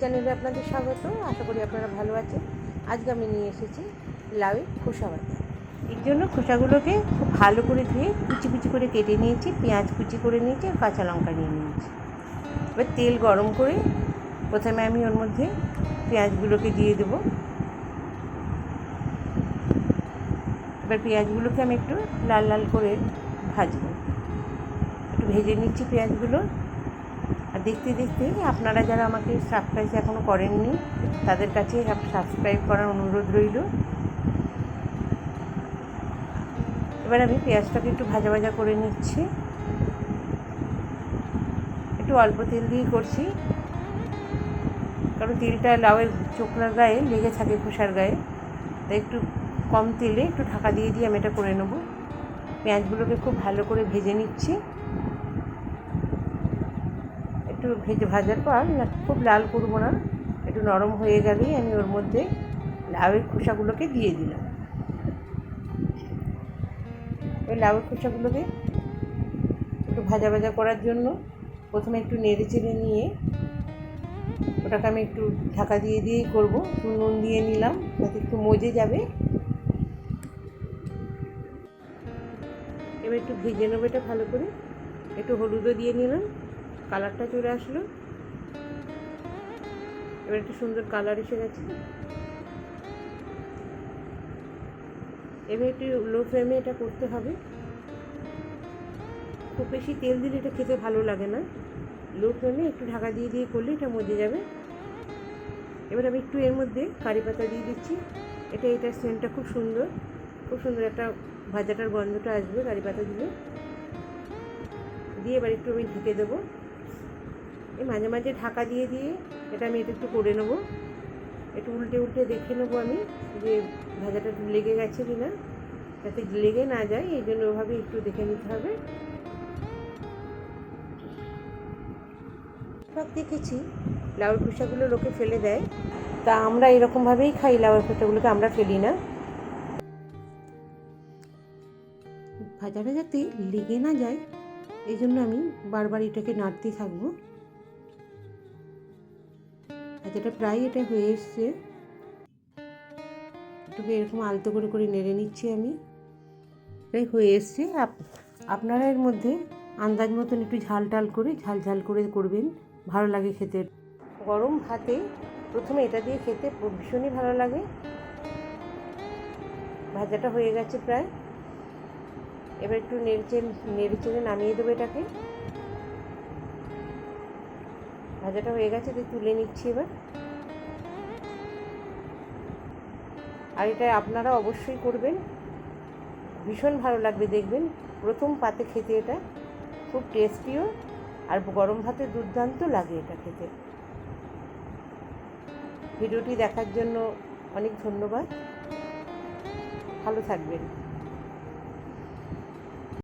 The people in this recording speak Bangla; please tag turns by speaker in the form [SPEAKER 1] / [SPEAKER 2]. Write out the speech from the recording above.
[SPEAKER 1] চ্যানেলে আপনাদের স্বাগত। আশা করি আপনারা ভালো আছেন। আজকে আমি নিয়ে এসেছি লাউয়ের খোসা বাটা। এর জন্য খোসাগুলোকে খুব ভালো করে ধুয়ে কুচি কুচি করে কেটে নিয়েছি, পেঁয়াজ কুচি করে নিয়েছি আর কাঁচা লঙ্কা নিয়ে নিয়েছি। এবার তেল গরম করে প্রথমে আমি ওর মধ্যে পেঁয়াজগুলোকে দিয়ে দেবো। এবার পেঁয়াজগুলোকে আমি একটু লাল লাল করে ভাজবো। একটু ভেজে নিচ্ছি পেঁয়াজগুলো। দেখতে দেখতে আপনারা যারা আমাকে সাবস্ক্রাইব এখনও করেননি, তাদের কাছে সাবস্ক্রাইব করার অনুরোধ রইল। এবার আমি পেঁয়াজটাকে একটু ভাজা ভাজা করে নিচ্ছি। একটু অল্প তেল দিয়ে করছি। কারণ তেলটা লাউয়ের চোখলার গায়ে, লেগে থাকে খোসার গায়ে। তাই একটু কম তেলে একটু ঢাকা দিয়ে দিয়ে আমি এটা করে নেব। পেঁয়াজগুলোকে খুব ভালো করে ভেজে নিচ্ছি। একটু ভেজে ভাজার পর খুব লাল করব না, একটু নরম হয়ে গেলেই আমি ওর মধ্যে লাউয়ের খোসাগুলোকে দিয়ে দিলাম। ওই লাউয়ের খোসাগুলোকে একটু ভাজা ভাজা করার জন্য প্রথমে একটু নেড়ে চেড়ে নিয়ে ওটাকে আমি একটু ঢাকা দিয়ে দিয়েই করব, একটু নুন দিয়ে নিলাম যাতে একটু মজে যাবে। এবার একটু ভেজে নেব এটা ভালো করে, একটু হলুদও দিয়ে নিলাম। কালারটা চলে আসলো। এবার একটু সুন্দর কালার এসে গেছে। এবার একটু লো ফ্লেমে এটা করতে হবে। খুব বেশি তেল দিলে এটা খেতে ভালো লাগে না। লো ফ্লেমে একটু ঢাকা দিয়ে দিয়ে করলে এটা মজে যাবে। এবার আমি একটু এর মধ্যে কারি পাতা দিয়ে দিচ্ছি। এটা এটার সেন্টটা খুব সুন্দর। খুব সুন্দর একটা ভাজাটার গন্ধটা আসবে কারি পাতা দিলে দিয়ে এবার একটু আমি ঢেকে দেবো। মাঝে মাঝে ঢাকা দিয়ে দিয়ে এটা আমি এটা একটু করে নেব। একটু উল্টে উল্টে দেখে নেব আমি যে ভাজাটা লেগে গেছে কি না। যাতে লেগে না যায়, এই জন্য ওভাবে একটু দেখে নিতে হবে। সব দেখেছি লাউর খোসাগুলো লোকে ফেলে দেয়। তা আমরা এরকমভাবেই খাই লাউর খোসাগুলোকে, আমরা ফেলি না। ভাজাটা যাতে লেগে না যায়, এই জন্য আমি বারবার এটাকে নাড়তে থাকব। ভাজাটা প্রায় এটা হয়ে এসছে, এটাকে এরকম আলতো করে করে নেড়ে নিচ্ছি আমি। এটাই হয়ে এসছে। আপনারা এর মধ্যে আন্দাজ মতন একটু ঝাল টাল করে ঝাল ঝাল করে করবেন। ভালো লাগে খেতে। গরম ভাতে প্রথমে এটা দিয়ে খেতে ভীষণই ভালো লাগে। ভাজাটা হয়ে গেছে প্রায়। এবার একটু নেড়ে নেড়ে চেড়ে নামিয়ে দেবো এটাকে। ভাজাটা হয়ে গেছে তো তুলে নিচ্ছি এবার। আর এটা আপনারা অবশ্যই করবেন। ভীষণ ভালো লাগবে দেখবেন। প্রথম পাতে খেতে এটা খুব টেস্টিও আর গরম ভাতে দুর্দান্ত লাগে এটা খেতে। ভিডিওটি দেখার জন্য অনেক ধন্যবাদ। ভালো থাকবেন।